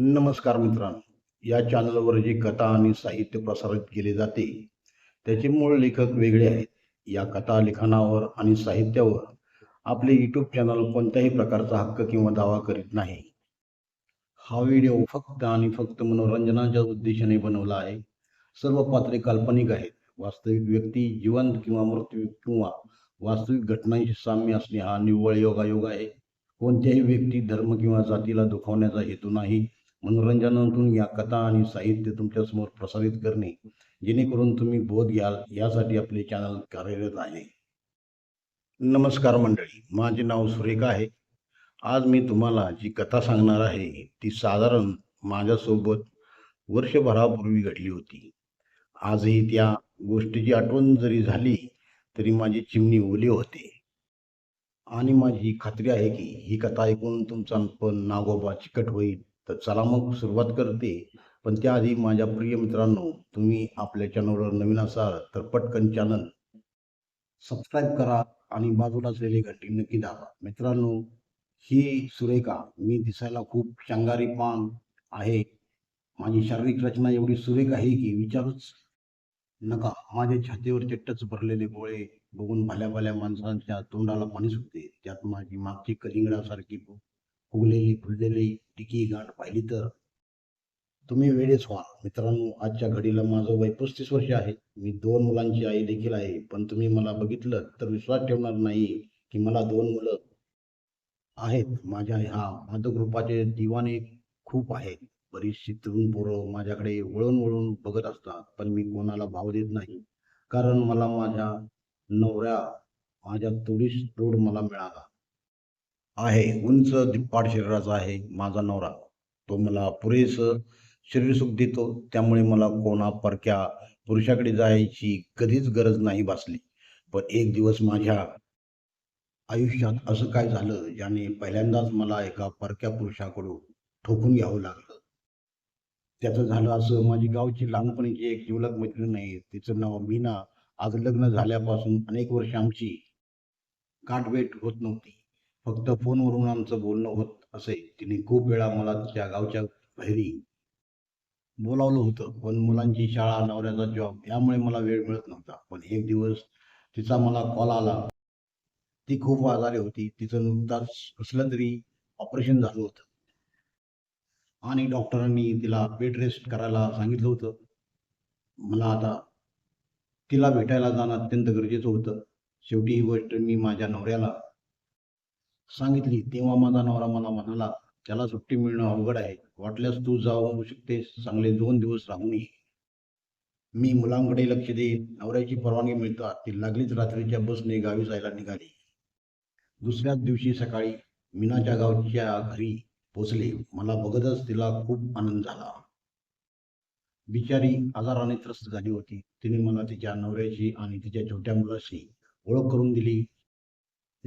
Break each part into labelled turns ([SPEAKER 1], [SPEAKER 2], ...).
[SPEAKER 1] नमस्कार मित्रांनो. या चॅनलवर जी कथा आणि साहित्य प्रसारित केले जाते त्याचे मूळ लेखक वेगळे आहेत. या कथा लिखाणावर आणि साहित्यावर आपले यूट्यूब चॅनल कोणत्याही प्रकारचा हक्क किंवा दावा करीत नाही. हा व्हिडिओ फक्त आणि फक्त मनोरंजनाच्या उद्देशाने बनवला आहे. सर्व पात्रे काल्पनिक आहेत. वास्तविक व्यक्ती जिवंत किंवा मृत्यू किंवा वास्तविक घटनांशी साम्य असणे हा निव्वळ योगायोग आहे. कोणत्याही व्यक्ती धर्म किंवा जातीला दुखवण्याचा हेतू नाही. मनोरंजनातून या कथा आणि साहित्य तुमच्यासमोर प्रसारित करणे जेणेकरून तुम्ही बोध घ्याल यासाठी आपले चॅनल कार्यरत आहे. नमस्कार मंडळी माझे नाव सुरेखा आहे. आज मी तुम्हाला जी कथा सांगणार आहे ती साधारण माझ्यासोबत वर्षभरापूर्वी घडली होती. आजही त्या गोष्टीची आठवण जरी झाली तरी माझी चिमणी ओली होते. आणि माझी खात्री आहे की ही कथा ऐकून तुमचा पण नागोबा चिकट होईल. तर चला मग सुरुवात करते. पण त्याआधी माझ्या प्रिय मित्रांनो तुम्ही आपल्या चॅनलवर नवीन असाल तर पटकन चॅनल सबस्क्राईब करा आणि बाजूला असलेली घंटी नक्की दाबा. मित्रांनो ही सुरेखा मी दिसायला खूप शंगारी पान आहे. माझी शारीरिक रचना एवढी सुरेख आहे की विचारूच नका. माझ्या छातीवरचे टच भरलेले गोळे बघून भल्या भल्या माणसांच्या तोंडाला पाणी सुटते. त्यात माझी मागची कलिंगडासारखी फुगलेली फुललेली टिकी गांठ पाहिली तर तुम्ही वेळेच व्हा मित्रांनो आजच्या घडीला माझं वय पस्तीस वर्ष आहे. मी दोन मुलांची आई देखील आहे. पण तुम्ही मला बघितलं तर विश्वास ठेवणार नाही की मला दोन मुलं आहेत. माझ्या ह्या मादक दिवाने खूप आहेत बरीचशी तरुण पोरं माझ्याकडे वळून वळून बघत असतात. पण मी कोणाला भाव देत नाही. कारण मला माझ्या नवऱ्या माझ्या तोडीस तोड मला मिळाला. आहे. उंच दिप्पाड शरीराचा आहे. माझा नवरा तो मला पुरेसं शरीरसुख देतो. त्यामुळे मला कोणा परक्या पुरुषाकडे जायची कधीच गरज नाही भासली. पण एक दिवस माझ्या आयुष्यात असं काय झालं ज्याने पहिल्यांदाच मला एका परक्या पुरुषाकडून ठोकून घ्यावं लागलं. त्याचं झालं असं माझी गावची लहानपणीची एक जिवलग मैत्रीण आहे. तिचं नाव मीना. आज लग्न झाल्यापासून अनेक वर्ष आमची गाठभेट होत नव्हती. फक्त फोनवरून आमचं बोलणं होत असे. तिने खूप वेळा मला तिच्या गावच्या बाहेरी बोलावलं होतं. पण मुलांची शाळा नवऱ्याचा जॉब यामुळे मला वेळ मिळत नव्हता. पण एक दिवस तिचा मला कॉल आला. ती खूप आजारी होती. तिचं नुकताच असलं तरी ऑपरेशन झालं होतं. आणि डॉक्टरांनी तिला बेड रेस्ट करायला सांगितलं होतं. मला आता तिला भेटायला जाणं अत्यंत गरजेचं होतं. शेवटी ही गोष्ट मी माझ्या नवऱ्याला सांगितली तेव्हा माझा नवरा मला म्हणाला त्याला सुट्टी मिळणं अवघड आहे. वाटल्यास तू जाऊ शकतेस. चांगले दोन दिवस राहून ये. मी मुलांकडे लक्ष देईन. नवऱ्याची परवानगी मिळतात. ती लागलीच रात्रीच्या बसने गावी जायला निघाली. दुसऱ्याच दिवशी सकाळी मीनाच्या गावच्या घरी पोचले. मला बघतच तिला खूप आनंद झाला. बिचारी आजाराने त्रस्त झाली होती. तिने मला तिच्या नवऱ्याची आणि तिच्या छोट्या मुलाशी ओळख करून दिली.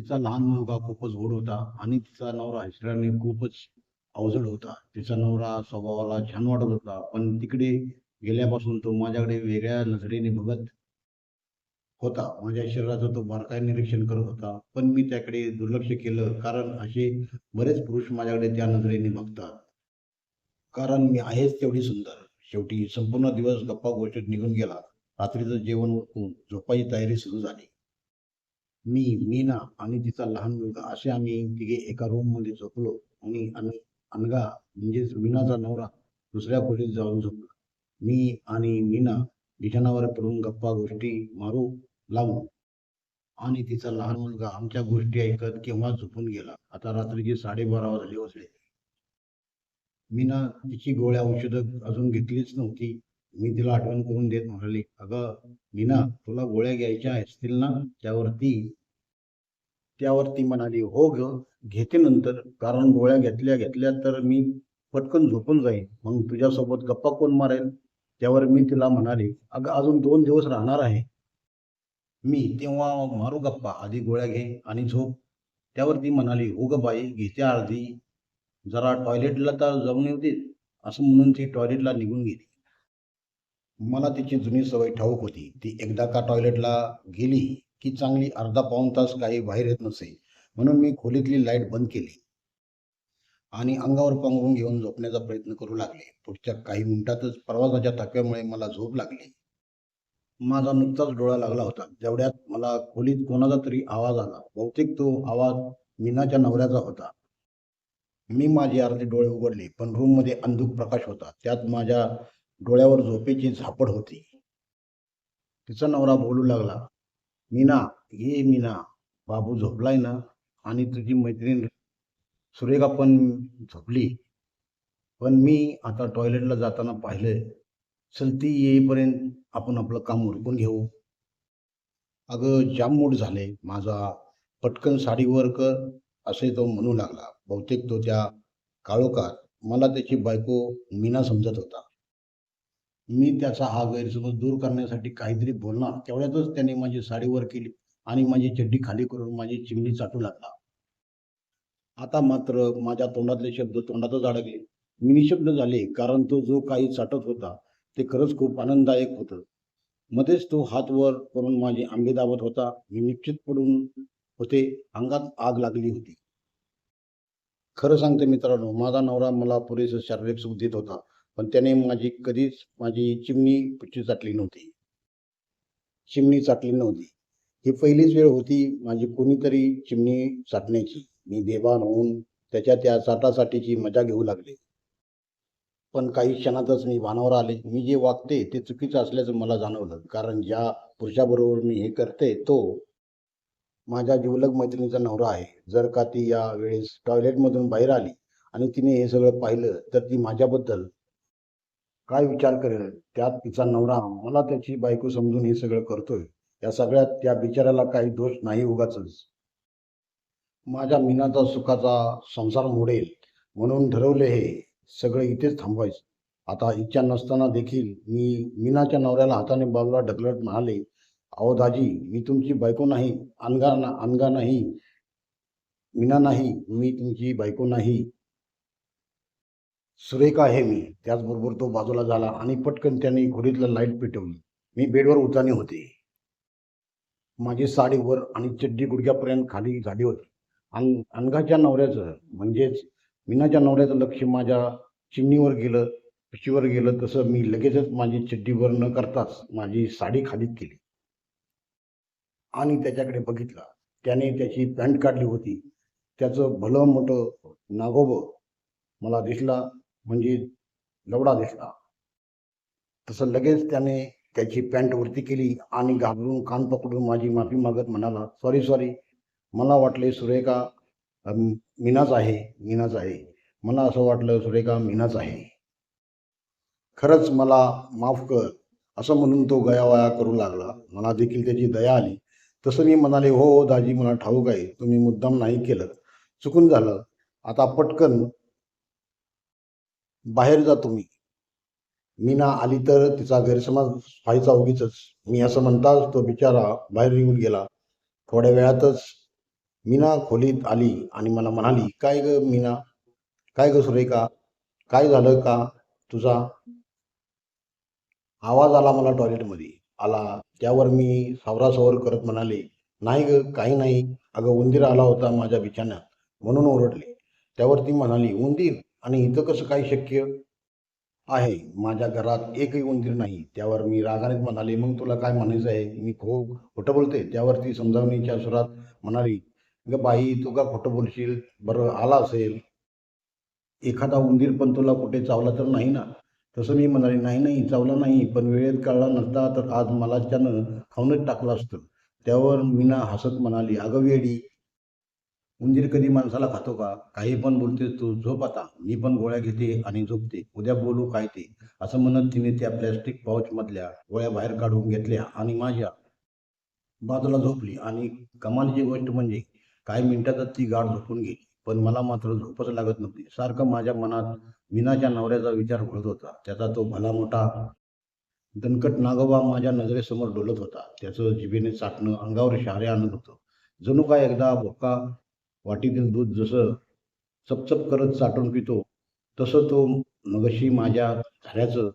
[SPEAKER 1] तिचा लहान मुलगा खूपच गोड होता आणि तिचा नवरा हिसऱ्याने खूपच अवजड होता. तिचा नवरा स्वभावाला छान वाटत होता पण तिकडे गेल्यापासून तो माझ्याकडे वेगळ्या नजरेने बघत होता. माझ्या शरीराचं तो बारकाईने निरीक्षण करत होता पण मी त्याकडे दुर्लक्ष केलं कारण असे बरेच पुरुष माझ्याकडे त्या नजरेने बघतात. कारण मी आहेच तेवढी सुंदर. शेवटी संपूर्ण दिवस गप्पा गोष्टीत निघून गेला. रात्रीचं जेवण उरकून झोपायची तयारी सुरू झाली. मी मीना आणि तिचा लहान मुलगा असे आम्ही तिघे एका रूममध्ये झोपलो आणि अनगा म्हणजेच मीनाचा नवरा दुसऱ्या खोलीत जाऊन झोपला. मी आणि मीना बिछाणावर पडून गप्पा गोष्टी मारू लागलो. आणि तिचा लहान मुलगा आमच्या गोष्टी ऐकत केव्हा झोपून गेला? आता रात्रीचे साडेबारा वाजले होते. मीना तिची गोळ्या औषधं अजून घेतलीच नव्हती. मी तिला आठवण करून देत म्हणाली अगं मीना तुला गोळ्या घ्यायच्या असतील ना? त्यावरती त्यावर ती म्हणाली हो ग घेते नंतर. कारण गोळ्या घेतल्या घेतल्या तर मी पटकन झोपून जाईन. मग तुझ्यासोबत गप्पा कोण मारेल? त्यावर मी तिला म्हणाले अगं अजून दोन दिवस राहणार आहे. मी तेव्हा मारू गप्पा. आधी गोळ्या घे आणि झोप. त्यावर ती म्हणाली हो ग बाई घेते अर्धी जरा टॉयलेटला तर जाऊन येऊ दे. असं म्हणून ती टॉयलेटला निघून गेली. मला तिची जुनी सवय ठाऊक होती. ती एकदा का टॉयलेटला गेली की चांगली अर्धा पाऊण तास काही बाहेर येत नसे. म्हणून मी खोलीतली लाइट बंद केली. आणि अंगावर पांघरून घेऊन झोपण्याचा प्रयत्न करू लागले. पुढच्या काही मिनिटातच प्रवासाच्या थकव्यामुळे मला झोप लागली. माझा नुकताच डोळा लागला होता. जेवढ्यात मला खोलीत कोणाचा तरी आवाज आला. बहुतेक तो आवाज मीनाच्या नवऱ्याचा होता. मी माझे अर्धे डोळे उघडले पण रूममध्ये अंधुक प्रकाश होता. त्यात माझ्या डोळ्यावर झोपेची झापड होती. तिचा नवरा बोलू लागला मीना ये मीना बाबू झोपलाय ना? आणि तुझी मैत्रीण सुरेखा पण झोपली. पण मी आता टॉयलेटला जाताना पाहिलं चल ती येईपर्यंत आपण आपलं काम उरकून घेऊ. अगं जाम मूड झाले. माझा पटकन साडीवर कर असे तो म्हणू लागला. बहुतेक तो त्या काळोखात मला त्याची बायको मीना समजत होता. मी त्याचा हा गैरसमज दूर करण्यासाठी काहीतरी बोलणार. तेवढ्यातच त्याने माझी साडी वर केली आणि माझी चड्डी खाली करून माझी चिमणी चाटू लागला. आता मात्र माझ्या तोंडातले शब्द तोंडातच अडकले. मी निशब्द झाले कारण तो जो काही चाटत होता ते खरंच खूप आनंददायक होतं. मध्येच तो हात वर करून माझे आंबे दाबत होता. मी निश्चित पडून होते. अंगात आग लागली होती. खरं सांगते मित्रांनो माझा नवरा मला पुरेसं शारीरिक सुख देत होता. पण त्याने माझी कधीच माझी चिमणी पिठी चाटली नव्हती. चिमणी चाटली नव्हती. ही पहिलीच वेळ होती माझी कोणीतरी चिमणी चाटण्याची. मी बेभान होऊन त्याच्या त्या चाटासाठीची मजा घेऊ लागले. पण काही क्षणातच मी भानावर आले. मी जे वागते ते चुकीचं असल्याचं मला जाणवलं. कारण ज्या पुरुषाबरोबर मी हे करते तो माझ्या जिवलग मैत्रिणीचा नवरा आहे. जर का ती या वेळेस टॉयलेटमधून बाहेर आली आणि तिने हे सगळं पाहिलं तर ती माझ्याबद्दल काय विचार करेल? त्यात तिचा नवरा मला त्याची बायको समजून हे सगळं करतोय. या सगळ्यात त्या बिचाऱ्याला काही दोष नाही उगाच माझ्या मीनाचा सुखाचा संसार मोडेल म्हणून ठरवले हे. सगळं इथेच थांबवायचं. आता इच्छा नसताना देखील मी मीनाच्या नवऱ्याला हाताने बाजूला ढकलत म्हणाले अहो दाजी मी तुमची बायको नाही अनगा ना अनगा नाही. मीना नाही मी तुमची बायको नाही. सुरेखा आहे मी. त्याचबरोबर तो बाजूला झाला आणि पटकन त्याने खोलीतलं लाइट पेटवली. मी बेडवर उतानी होते. माझी साडी वर आणि चड्डी गुडघ्यापर्यंत खाली झाली होती. अन अनघाच्या नवऱ्याचं म्हणजेच मीनाच्या नवऱ्याचं लक्ष माझ्या चिमणीवर गेलं पिशीवर गेलं तसं मी लगेचच माझी चड्डीवर न करताच माझी साडी खालीच केली. आणि त्याच्याकडे बघितला. त्याने त्याची पॅन्ट काढली होती. त्याचं भलं मोठं नागोब मला दिसला. म्हणजे लवडा दिसला. तसं लगेच त्याने त्याची पॅन्ट वरती केली आणि घाबरून कान पकडून माझी माफी मागत म्हणाला सॉरी सॉरी मला वाटले सुरेखा मीनाच आहे मीनाच आहे. मला असं वाटलं सुरेखा मीनाच आहे. खरंच मला माफ कर. असं म्हणून तो गयावया करू लागला. मला देखील त्याची दया आली. तसं मी म्हणाले हो हो दाजी मला ठाऊक आहे. तुम्ही मुद्दाम नाही केलं. चुकून झालं. आता पटकन बाहेर जा तुम्ही. मीना आली तर तिचा गैरसमज व्हायचा उगीच मी असं म्हणताच तो बिचारा बाहेर निघून गेला. थोड्या वेळातच मीना खोलीत आली आणि मला म्हणाली काय ग मीना? काय ग सुरेखा? काय झालं का तुझा? आवाज आला मला टॉयलेटमध्ये. आला. त्यावर मी सावरासावर करत म्हणाले नाही ग काही नाही. अगं उंदीर आला होता माझ्या बिछाण्यात म्हणून ओरडले. त्यावर ती म्हणाली उंदीर आणि इथं कसं काय शक्य आहे? माझ्या घरात एकही उंदीर नाही. त्यावर मी रागानेच म्हणाले मग तुला काय म्हणायचं आहे? मी खो खोटं बोलते. त्यावर ती समजावणीच्या सुरात म्हणाली ग बाई तू का खोटं बोलशील? बरं आला असेल. एखादा उंदीर पण तुला कुठे चावला तर नाही ना? तसं मी म्हणाले नाही नाही चावला नाही पण वेळेत कळला नसता तर आज मला त्यानं खाऊनच टाकलं असतं. त्यावर मीना हसत म्हणाली अगं वेडी उंदीर कधी माणसाला खातो का? काही पण बोलते तू झोप आता मी पण गोळ्या घेते आणि झोपते. उद्या बोलू काय ते? असं म्हणत तिने त्या प्लॅस्टिक पाऊचमधल्या गोळ्या बाहेर काढून घेतल्या आणि माझ्या बाजूला झोपली. आणि कमालीची गोष्ट म्हणजे काही मिनिटातच ती गाढ झोपून गेली. पण मला मात्र झोपच लागत नव्हती. सारखं माझ्या मनात मीनाच्या नवऱ्याचा विचार घडत होता. त्याचा तो भला मोठा दणकट नागोबा माझ्या नजरेसमोर डोलत होता. त्याचं जिभेने चाटणं अंगावर शहारे आणत होतं. जणू काय एकदा भोका वाटीतील दूध जसं चपचप करत चाटून पितो तसं तो मगशी माझ्या झाल्याचं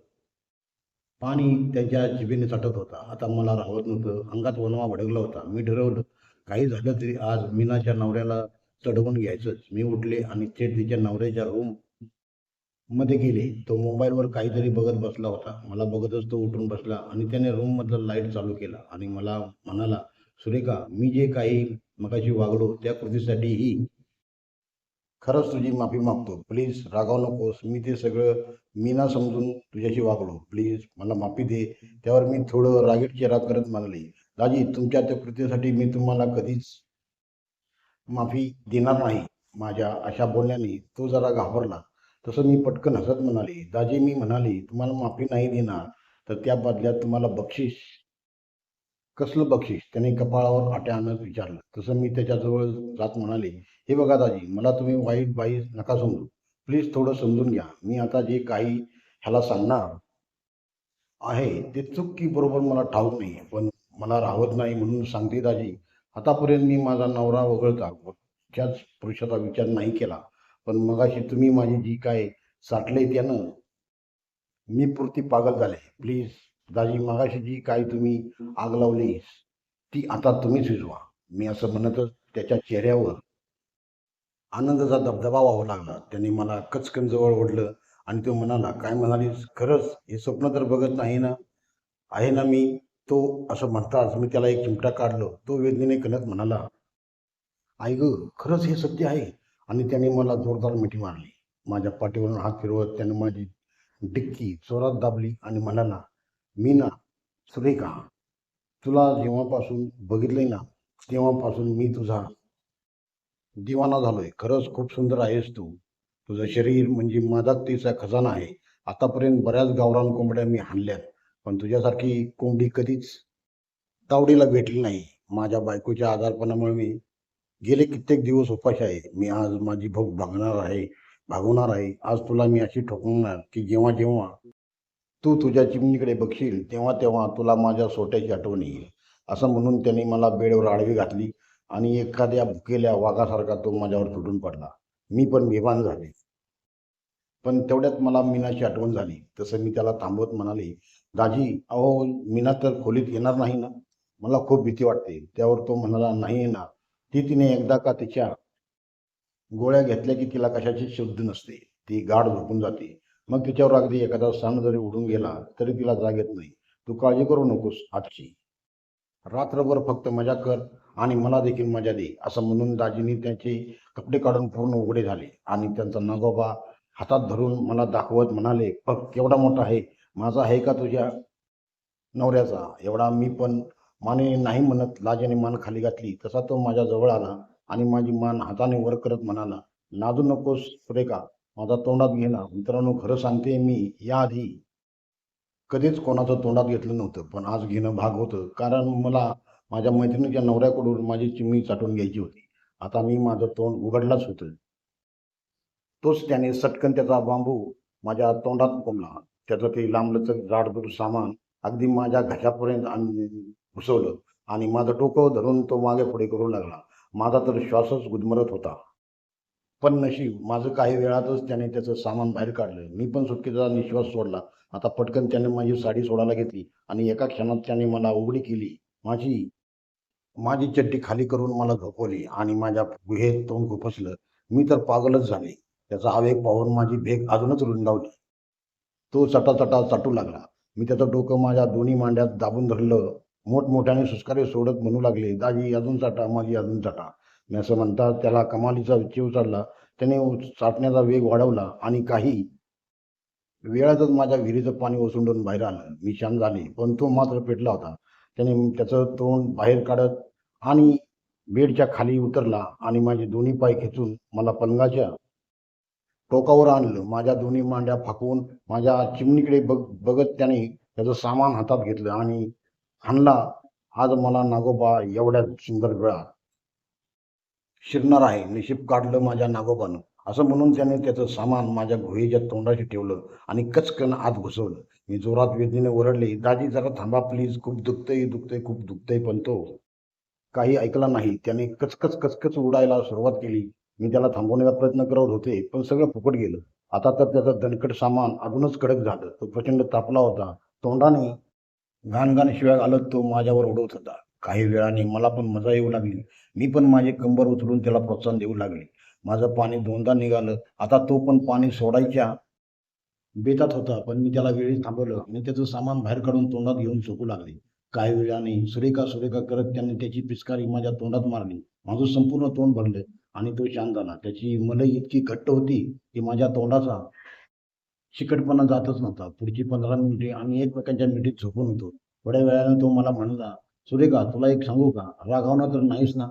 [SPEAKER 1] पाणी त्याच्या जिभेने चाटत होता. आता मला राहत नव्हतं. अंगात वनवा भडकला होता. मी ठरवलं काही झालं तरी आज मीनाच्या नवऱ्याला चढवून घ्यायचंच. मी उठले आणि थेट तिच्या नवऱ्याच्या रूममध्ये गेले. तो मोबाईलवर काहीतरी बघत बसला होता. मला बघतच तो उठून बसला आणि त्याने रूममधला लाइट चालू केला आणि मला म्हणाला सुरेखा मी जे काही मगाशी वागलो त्या कृतीसाठीही खरंच तुझी माफी मागतो. प्लीज रागाव नकोस. मी ते सगळं मी ना समजून तुझ्याशी वागलो. प्लीज मला माफी दे. त्यावर मी थोडं रागीट चेहरा करत म्हणाले दाजी तुमच्या त्या कृतीसाठी मी तुम्हाला कधीच माफी देणार नाही. माझ्या अशा बोलण्याने तो जरा घाबरला. तसं मी पटकन हसत म्हणाले दाजी मी म्हणाले तुम्हाला माफी नाही देणार. तर त्या बदल्यात तुम्हाला बक्षीस कसलं बक्षीस? त्याने कपाळावर आट्या आणत विचारलं. तसं मी त्याच्याजवळ जात म्हणाले हे बघा दाजी मला तुम्ही वाईट बाई नका समजू. प्लीज थोडं समजून घ्या. मी आता जे काही ह्याला सांगणार आहे ते चूक की बरोबर मला ठाऊक नाही पण मला राहत नाही म्हणून सांगते दाजी. आतापर्यंत मी माझा नवरा वगळता त्याच पुरुषाचा विचार नाही केला. पण मगाशी तुम्ही माझी जी काय साठले त्यानं मी पुरती पागल झाले. प्लीज दाजी मागाशी जी काय तुम्ही आग लावलीस ती आता तुम्हीच विजवा मी असं म्हणतच त्याच्या चेहऱ्यावर आनंदाचा धबधबा वाहू लागला. त्याने मला कचकन जवळ ओढलं आणि तो म्हणाला काय म्हणालीस? खरंच? हे स्वप्न तर बघत नाही ना? आहे ना मी. तो असं म्हणताच मी त्याला एक चिमटा काढलो. तो वेदनेने कणत म्हणाला आई ग खरंच हे सत्य आहे. आणि त्याने मला जोरदार मिठी मारली. माझ्या पाठीवरून हात फिरवत त्याने माझी डिक्की जोरात दाबली आणि म्हणाला मी ना सुरेखा तुला जेव्हापासून बघितलंय ना तेव्हापासून मी तुझा दिवाना झालोय. खरंच खूप सुंदर आहेस तू. तुझं शरीर म्हणजे मादकतेचा खजाना आहे. आतापर्यंत बऱ्याच गावरान कोंबड्या मी हाणल्यात. पण तुझ्यासारखी कोंबडी कधीच तावडीला भेटली नाही. माझ्या बायकोच्या आजारपणामुळे मी गेले कित्येक दिवस उपाशी आहे. मी आज माझी भूक भागणार आहे भागवणार आहे. आज तुला मी अशी ठोकणार की जेव्हा जेव्हा तू तुझ्या चिमणीकडे बघशील तेव्हा तेव्हा तुला माझ्या सोट्याची आठवण येईल. असं म्हणून त्याने मला बेडवर आडवी घातली आणि एखाद्या भुकेल्या वाघासारखा तो माझ्यावर तुटून पडला. मी पण बेभान झाले. पण तेवढ्यात मला मीनाची आठवण झाली. तसं मी त्याला थांबवत म्हणाले दाजी अहो मीना तर खोलीत येणार नाही ना? मला खूप भीती वाटते. त्यावर तो म्हणाला नाही येणार. ती तिने एकदा का तिच्या गोळ्या घेतल्या की तिला कशाची शुद्ध नसते. ती गाढ झोपून जाते. मग तिच्यावर अगदी एखादा सण जरी उडून गेला तरी तिला जाग येत नाही. तू काळजी करू नकोस आजची. रात्रभर फक्त मजा कर आणि मला देखील मजा दे असं म्हणून दाजींनी त्याचे कपडे काढून पूर्ण उघडे झाले. आणि त्यांचा नागोबा हातात धरून मला दाखवत म्हणाले बघ केवढा मोठा आहे. माझा आहे का तुझ्या नवऱ्याचा? एवढा मी पण माने नाही म्हणत. लाजेने मान खाली घातली. तसा तो माझ्या जवळ आला आणि माझी मान हाताने वर करत म्हणाला नादू नकोस सुरेखा माझा तोंडात घेणार मित्रांनो खरं सांगते मी याआधी कधीच कोणाचं तोंडात घेतलं नव्हतं पण आज घेणं भाग होतं. कारण मला माझ्या मैत्रिणीच्या नवऱ्याकडून माझी चिमणी चाटून घ्यायची होती आता मी माझं तोंड उघडलाच होतं. तोच त्याने सटकन त्याचा बांबू माझ्या तोंडात कोंबला. त्याचं ते लांबलचक जाडजूड सामान अगदी माझ्या घशापर्यंत घुसवलं आणि माझं डोकं धरून तो मागे पुढे करू लागला. माझा तर श्वासच गुदमरत होता. पण नशीब. माझं काही वेळातच त्याने त्याचं सामान बाहेर काढलं. मी पण सुटकेचा निश्वास सोडला. आता पटकन त्याने माझी साडी सोडायला घेतली आणि एका क्षणात त्याने मला उघडी केली. माझी माझी चड्डी खाली करून मला झोपवली आणि माझ्या गुहेत तोंड खुपसलं मी तर पागलच झाले. त्याचा आवेग पाहून माझी भेग अजूनच रुंदावली. तो चटाचटा चाटू लागला. मी त्याचं डोकं माझ्या दोन्ही मांड्यात दाबून धरलं. मोठमोठ्याने सुस्कारे सोडत म्हणू लागले दाजी अजून चाटा माझी अजून चाटा. मी असं म्हणतात त्याला कमालीचा चिव चढला त्याने चाटण्याचा वेग वाढवला आणि काही वेळातच माझ्या विहिरीचं पाणी ओसंडून बाहेर आलं. मी शांत झाले पण तो मात्र पेटला होता. त्याने त्याचं तोंड बाहेर काढत आणि बेडच्या खाली उतरला आणि माझे दोन्ही पाय खेचून मला पलंगाच्या टोकावर आणलं. माझ्या दोन्ही मांड्या फाकून माझ्या चिमणीकडे बघ बघत त्याने त्याचं सामान हातात घेतलं आणि हाणला. आज मला नागोबा एवढ्या सुंदर वेळा शिरणार आहे नशीब काढलं माझ्या नागोबानं. असं म्हणून त्याने त्याचं सामान माझ्या गुहेच्या तोंडाशी ठेवलं आणि कचकन आत घुसवलं. मी जोरात वेदनेने ओरडले दाजी जरा थांबा प्लीज खूप दुखतंय दुखतंय खूप दुखतंय. पण तो काही ऐकला नाही. त्याने कचकच कचकच उडायला सुरुवात केली. मी त्याला थांबवण्याचा प्रयत्न करत होते पण सगळं फुकट गेलं. आता तर त्याचं दणकट सामान अजूनच कडक झालं. तो प्रचंड तापला होता. तोंडाने घाण घाण शिवाय आलं तो माझ्यावर उडवत होता. काही वेळाने मला पण मजा येऊ लागली. मी पण माझे कंबर उचलून त्याला प्रोत्साहन देऊ लागले. माझं पाणी दोनदा निघालं. आता तो पण पाणी सोडायच्या बेतात होता पण मी त्याला वेळी थांबवलं आणि त्याचं सामान बाहेर काढून तोंडात घेऊन झोपू लागले. काही वेळाने सुरेखा सुरेखा करत त्याने त्याची पिचकारी माझ्या तोंडात मारली. माझं संपूर्ण तोंड भरलं आणि तो शांत झाला त्याची मलई इतकी घट्ट होती की माझ्या तोंडाचा चिकटपणा जातच नव्हता. पुढची पंधरा मिनिटे आम्ही एकमेकांच्या मिठीत झोपून होतो. थोड्या वेळाने तो मला म्हणला सुरेखा तुला एक सांगू का? रागावणार तर नाहीस ना.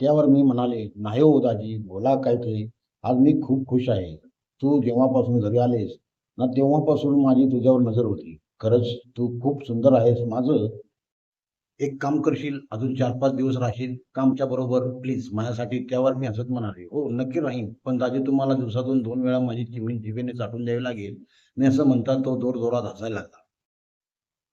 [SPEAKER 1] त्यावर मी म्हणाले नाही हो दाजी बोला काय ते आज मी खूप खुश आहे. तू जेव्हापासून घरी आलेस ना तेव्हापासून माझी तुझ्यावर नजर होती. खरंच तू खूप सुंदर आहेस. माझं एक काम करशील अजून चार पाच दिवस राहशील. कामच्या बरोबर प्लीज माझ्यासाठी त्यावर मी हसत म्हणाले. हो नक्की राहीन. पण दाजी तुम्हाला दिवसातून दोन वेळा माझी चिमणी जिभेने चाटून द्यावी लागेल. मी असं म्हणता तो जोर जोरात हसायला लागला.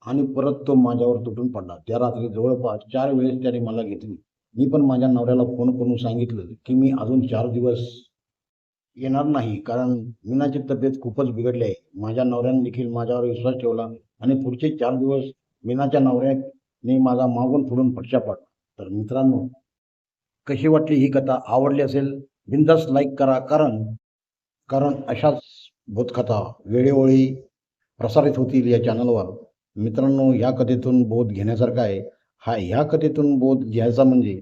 [SPEAKER 1] आणि परत तो माझ्यावर तुटून पडला. त्या रात्री जवळपास चार वेळेस त्याने मला घेतली. मी पण माझ्या नवऱ्याला फोन करून सांगितलं की मी अजून चार दिवस येणार नाही कारण मीनाची तब्येत खूपच बिघडली आहे. माझ्या नवऱ्याने देखील माझ्यावर विश्वास ठेवला आणि पुढचे चार दिवस मीनाच्या नवऱ्याने माझा मागून फोडून पक्षा पाडला. तर मित्रांनो कशी वाटली ही कथा? आवडली असेल? बिंदास लाईक करा कारण कारण अशाच बोधकथा वेळोवेळी प्रसारित होतील या चॅनलवर मित्रांनो ह्या कथेतून बोध घेण्यासारखा आहे. हा ह्या कथेतून बोध घ्यायचा म्हणजे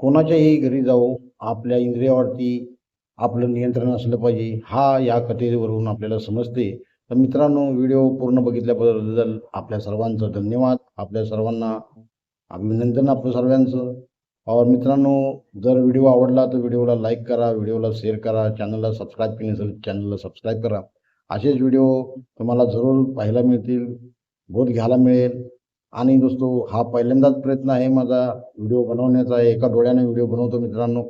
[SPEAKER 1] कोणाच्याही घरी जाऊ आपल्या इंद्रियावरती आपलं नियंत्रण असलं पाहिजे हा या कथेवरून आपल्याला समजते. तर मित्रांनो व्हिडिओ पूर्ण बघितल्याबद्दल आपल्या सर्वांचं धन्यवाद. आपल्या सर्वांना अभिनंदन आपलं सर्वांचं. और मित्रांनो जर व्हिडिओ आवडला तर व्हिडिओला लाईक करा व्हिडिओला शेअर करा चॅनलला सबस्क्राईब केले असेल चॅनलला सबस्क्राईब करा. असेच व्हिडिओ तुम्हाला जरूर पाहायला मिळतील बोध घ्यायला मिळेल. आणि दोस्तो हा पहिल्यांदाच प्रयत्न आहे माझा व्हिडिओ बनवण्याचा. एका डोळ्याने व्हिडिओ बनवतो मित्रांनो.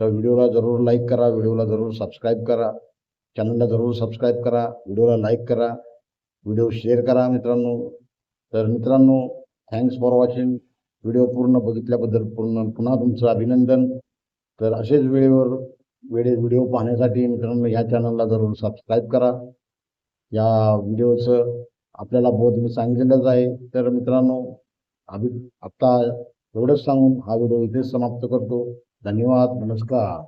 [SPEAKER 1] तर व्हिडिओला जरूर लाईक करा व्हिडिओला जरूर सबस्क्राईब करा. चॅनलला जरूर सबस्क्राईब करा व्हिडिओला लाईक करा. व्हिडिओ शेअर करा मित्रांनो. तर मित्रांनो थँक्स फॉर वॉचिंग व्हिडिओ पूर्ण बघितल्याबद्दल पूर्ण पुन्हा तुमचं अभिनंदन. तर असेच वेळेवर वेळे व्हिडिओ पाहण्यासाठी मित्रांनो या चॅनलला जरूर सबस्क्राईब करा. या व्हिडिओचं आपल्याला बोध मी सांगितलंच आहे. तर मित्रांनो अभि आत्ता एवढंच सांगून हा व्हिडिओ इथेच समाप्त करतो. धन्यवाद. नमस्कार.